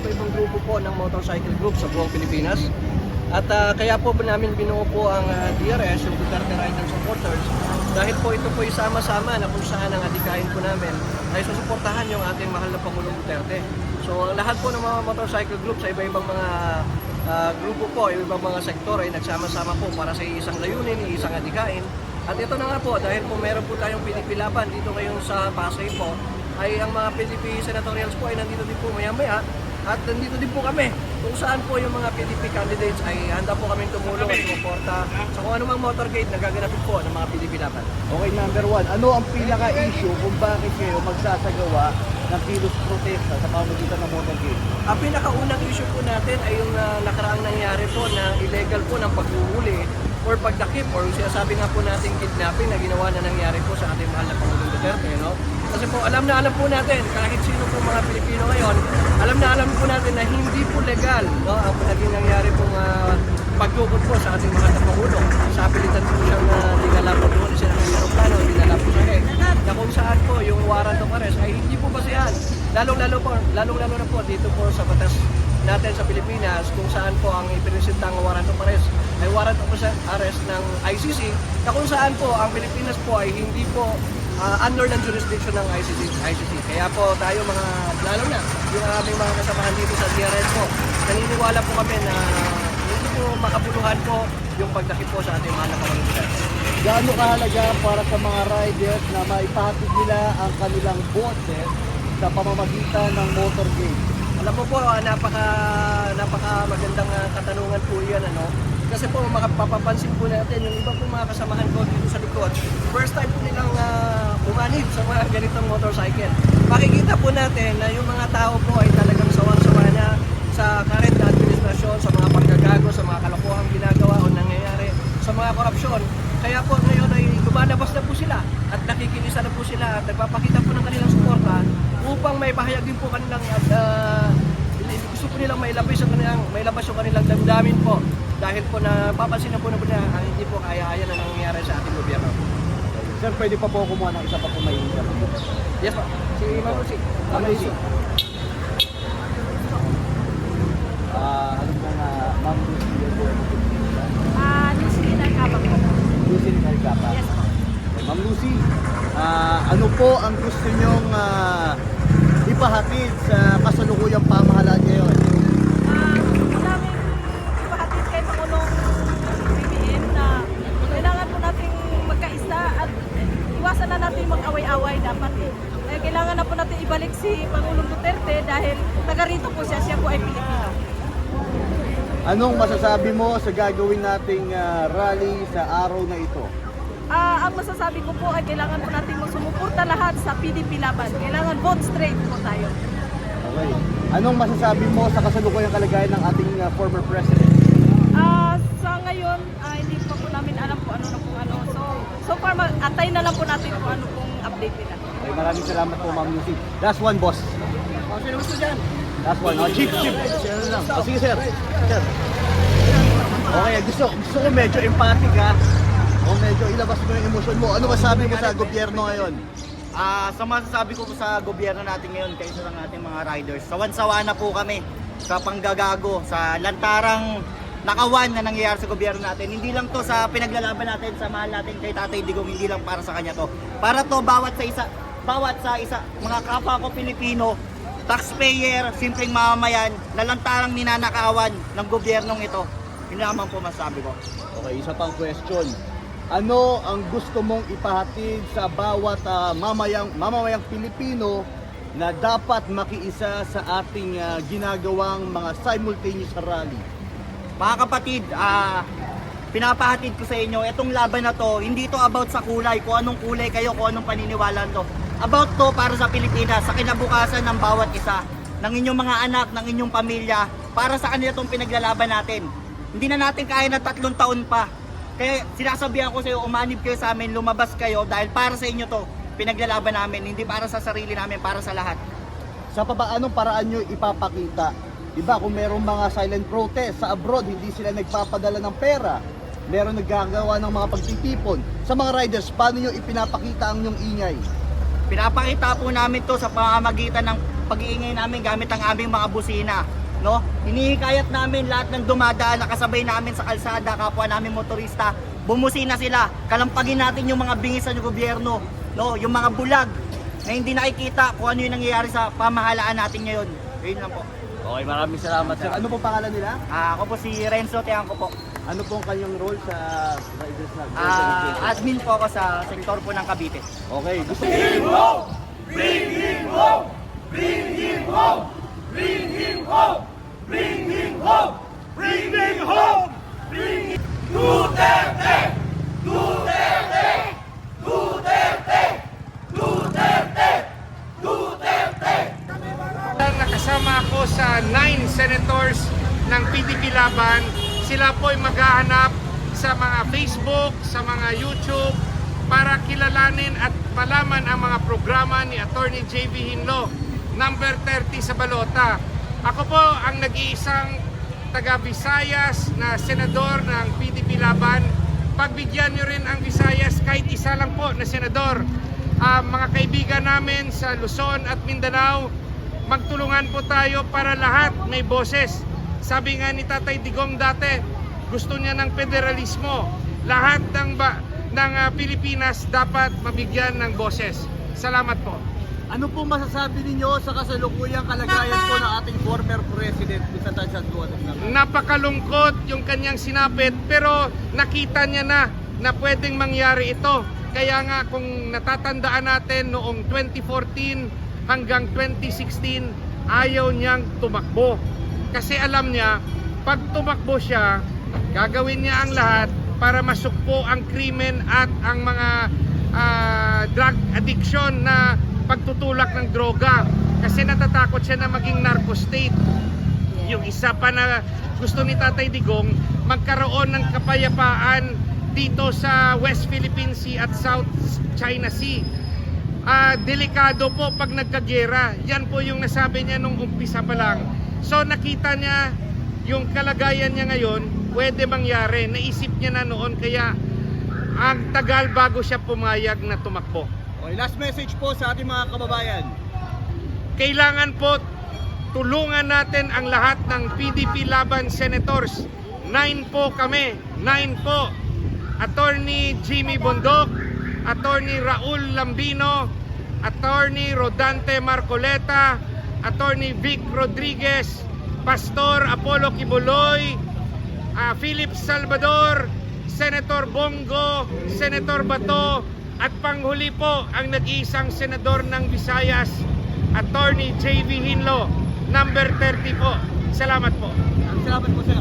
iba-ibang grupo po ng motorcycle group sa buong Pilipinas. At ah, kaya po namin binuo po ang ah, DRS, yung Duterte Ride and Supporters, dahil po ito po isama-sama na kung saan ang adikain po namin ay susuportahan yung ating mahal na Pangulong Duterte. So lahat po ng mga motorcycle group sa iba-ibang mga ah, grupo po, iba-ibang mga sektor ay nagsama-sama po para sa isang layunin, isang adikain. At ito na nga po, dahil po meron po tayong pinipilaban dito ngayon sa Pasay po, ay ang mga PDP senatorials po ay nandito din po maya-maya at nandito din po kami kung saan po yung mga PDP candidates ay handa po kami tumulong at sumuporta sa kung anumang motorcade na gaganapin po ng mga PDP laban. Okay, number one. Ano ang pinaka-issue kung bakit kayo magsasagawa ng kilos protesta sa pamamagitan ng motorcade? Ang pinakaunang issue po natin ay yung uh, nakaraang nangyari po na illegal po ng paghuhuli or pagdakip or sinasabi nga po natin kidnapping na ginawa na nangyari po sa ating mahal na Pangulong Duterte. No? Kasi po alam na alam po natin kahit sino po mga Pilipino ngayon, alam na alam po natin na hindi po legal no? ang naging nangyari pong uh, pagtukod po sa ating mahal na Pangulo. Sa pilitan po siyang uh, dinala po doon siya ng aeroplano, dinala po sa head. Na kung saan po yung warrant of arrest ay hindi po basihan. Lalong-lalo po, lalong-lalo na po dito po sa batas natin sa Pilipinas kung saan po ang ipinisintang warrant of arrest ay warrant of arrest ng ICC na kung saan po ang Pilipinas po ay hindi po ah, under ng jurisdiction ng ICC, ICC. Kaya po tayo mga, lalo na yung aming mga kasamahan dito sa DRS po, naniniwala po kami na hindi po makabuluhan po yung pagdakip po sa ating mahal na Panginoon. Gaano kahalaga para sa mga riders na maipahatid nila ang kanilang boses sa pamamagitan ng motorcade? Alam mo po, ah, napaka, napaka magandang ah, katanungan po yan. Ano? Kasi po, makapapansin po natin, yung iba po mga kasamahan ko dito sa likod, first time po nilang uh, umanib sa mga ganitong motorcycle. Makikita po natin na yung mga tao po ay talagang sawang-sawa na sa current administrasyon, sa mga panggagago, sa mga kalokohang ginagawa o nangyayari sa mga korupsyon. Kaya po ngayon ay lumalabas na po sila at nakikilisa na po sila at nagpapakita mailabas yung kanilang mailabas yung kanilang damdamin po dahil po na papansin na po na po na ang hindi po kaya-aya na nangyayari sa ating gobyerno. Sir, pwede pa po kumuha ng isa pa po may interview. Yes po. Si Ma'am Lucy. Ma'am Lucy. Ah, ano po nga, Ma'am Lucy, yun po. Ah, Lucy Nagkabang po. Lucy Calcapa. Yes po. Ma'am Lucy, ah, ano po ang gusto nyong ah, ipahatid sa Anong masasabi mo sa gagawin nating ah, rally sa araw na ito? Ah, ang masasabi ko po ay kailangan po natin sumuporta lahat sa PDP laban. Kailangan vote straight po tayo. Okay. Anong masasabi mo sa kasalukuyang kalagayan ng ating ah, former president? Ah, sa ngayon, ah, hindi pa po namin alam kung ano na po ano. So, so far, mag- antay na lang po natin kung ano pong update nila. Okay, maraming salamat po, Ma'am Lucy. Last one, boss. O, sino gusto dyan? Last one. Oh, chief. Sino lang? Oh, sige, sir. Sir. Okay, gusto, gusto ko medyo empathic ha. O medyo ilabas mo yung emosyon mo. Ano masabi mo sa gobyerno ngayon? Ah, sa masasabi ko sa gobyerno natin ngayon, kaysa ng ating mga riders, sawan-sawa na po kami sa panggagago, sa lantarang nakawan na nangyayari sa gobyerno natin. Hindi lang to sa pinaglalaban natin sa mahal natin kay Tatay Digong, hindi lang para sa kanya to. Para to bawat sa isa, bawat sa isa, mga kapwa ko Pilipino, taxpayer, simpleng mamamayan, na lantarang ninanakawan ng gobyernong ito. Yun naman po masabi ko. Okay, isa pang question. Ano ang gusto mong ipahatid sa bawat ah, mamayang, mamamayang Pilipino na dapat makiisa sa ating ah, ginagawang mga simultaneous rally? Mga kapatid, ah pinapahatid ko sa inyo, itong laban na to, hindi to about sa kulay, kung anong kulay kayo, kung anong paniniwala to. About to para sa Pilipinas, sa kinabukasan ng bawat isa, ng inyong mga anak, ng inyong pamilya, para sa kanila itong pinaglalaban natin. Hindi na natin kaya na tatlong taon pa. Kaya sinasabihan ko sa iyo, umanib kayo sa amin, lumabas kayo, dahil para sa inyo to, pinaglalaban namin, hindi para sa sarili namin, para sa lahat. Sa papaanong paraan nyo ipapakita? Diba, kung merong mga silent protest sa abroad, hindi sila nagpapadala ng pera. Meron naggagawa ng mga pagtitipon. Sa mga riders, paano nyo ipinapakita ang inyong ingay? Pinapakita po namin to sa pamamagitan ng pag-iingay namin gamit ang aming mga busina. No? Hinihikayat namin lahat ng dumadaan na kasabay namin sa kalsada, kapwa namin motorista, bumusina sila. Kalampagin natin yung mga bingisan ng gobyerno, no? yung mga bulag na hindi nakikita kung ano yung nangyayari sa pamahalaan natin ngayon. Yun lang po. Okay, maraming salamat sir. Ano po pangalan nila? Ah, ako po si Renzo Tiangco po. Ano po ang kanyang role sa Riders na Ah, admin po ako sa sektor po ng Cavite. Okay, gusto Nakasama ako sa nine senators ng PDP Laban. Ay maghahanap sa mga Facebook, sa mga YouTube para kilalanin at malaman ang mga programa ni Attorney JV Hinlo, number 30 sa Balota. Ako po ang nag-iisang taga Visayas na senador ng PDP Laban. Pagbigyan nyo rin ang Visayas kahit isa lang po na senador. Ah, mga kaibigan namin sa Luzon at Mindanao, magtulungan po tayo para lahat may boses. Sabi nga ni Tatay Digong dati, gusto niya ng federalismo. Lahat ng ba, ng ah, Pilipinas dapat mabigyan ng boses. Salamat po. Ano po masasabi ninyo sa kasalukuyang kalagayan po ng ating former president, Mr. Tansad Duanes? Napakalungkot yung kanyang sinapit pero nakita niya na na pwedeng mangyari ito. Kaya nga kung natatandaan natin noong 2014 hanggang 2016 ayaw niyang tumakbo. Kasi alam niya pag tumakbo siya gagawin niya ang lahat para masukpo ang krimen at ang mga ah, drug addiction na pagtutulak ng droga. Kasi natatakot siya na maging narco state. Yung isa pa na gusto ni Tatay Digong, magkaroon ng kapayapaan dito sa West Philippine Sea at South China Sea. Ah, delikado po pag nagkagera. Yan po yung nasabi niya nung umpisa pa lang. So nakita niya yung kalagayan niya ngayon, pwede mangyari. Naisip niya na noon kaya ang tagal bago siya pumayag na tumakbo. Okay, last message po sa ating mga kababayan. kailangan po tulungan natin ang lahat ng PDP Laban Senators. Nine po kami, nine po. Attorney Jimmy Bondok, Attorney Raul Lambino, Attorney Rodante Marcoleta, Attorney Vic Rodriguez, Pastor Apollo Kibuloy, ah, Philip Salvador, Senator Bongo, Senator Bato, at panghuli po ang nag-iisang senador ng Visayas, Attorney JV Hinlo, number 30 po. Salamat po. Salamat po sir.